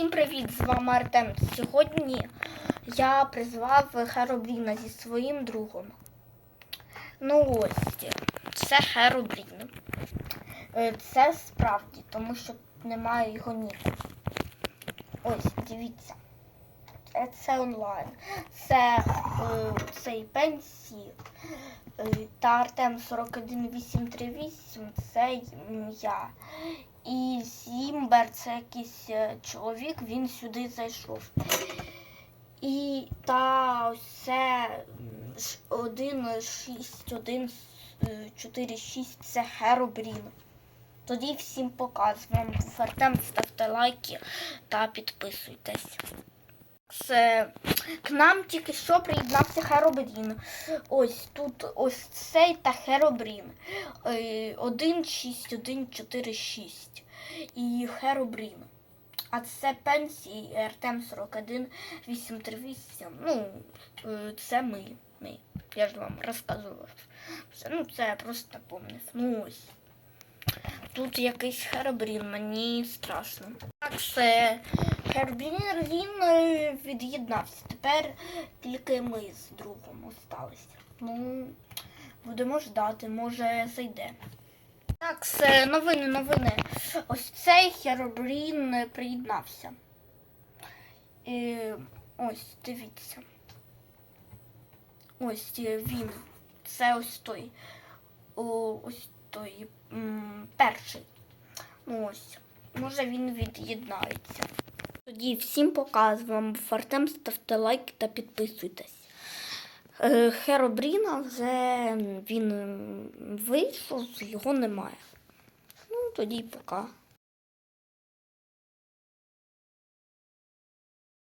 Всім привіт! З вами Артем. Сьогодні я призвав Херобріна зі своїм другом. Ну ось, це Херобрін. Е, Це справді, тому що немає його ніку. Ось, дивіться. Е, Це онлайн. Це е, цей пенсії. Е, Та Артем 41838 це я. І Зімбер це якийсь чоловік, він сюди зайшов. І та це 1, 6, 1, 4, 6 це Херобрін. Тоді всім показуємо. Артем ставте лайки та підписуйтесь. Це к нам тільки що приєднався Херобрін. Ось тут ось цей та Херобрін. 1, 6, 1, 4, 6. І Херобрін. А це пенсії Артем 41, 838. Ну, е, це ми. ми. Я ж вам розказував. Ну, це я просто напомнив. Ну ось. Тут якийсь Херобрін, мені страшно. Так, це Херобрін він е, від'єднався. Тепер тільки ми з другом осталися. Ну, будемо ждати, може зайде. Так, це новини, новини. Ось цей Херобрін е, приєднався. І ось, дивіться. Ось е, він. Це ось той. О, ось той м, перший. Ну ось. Може він від'єднається. Тоді всім показуємо. Фартем, ставте лайки та підписуйтесь. Е, Херобріна вже він вийшов, його немає. Ну, тоді пока.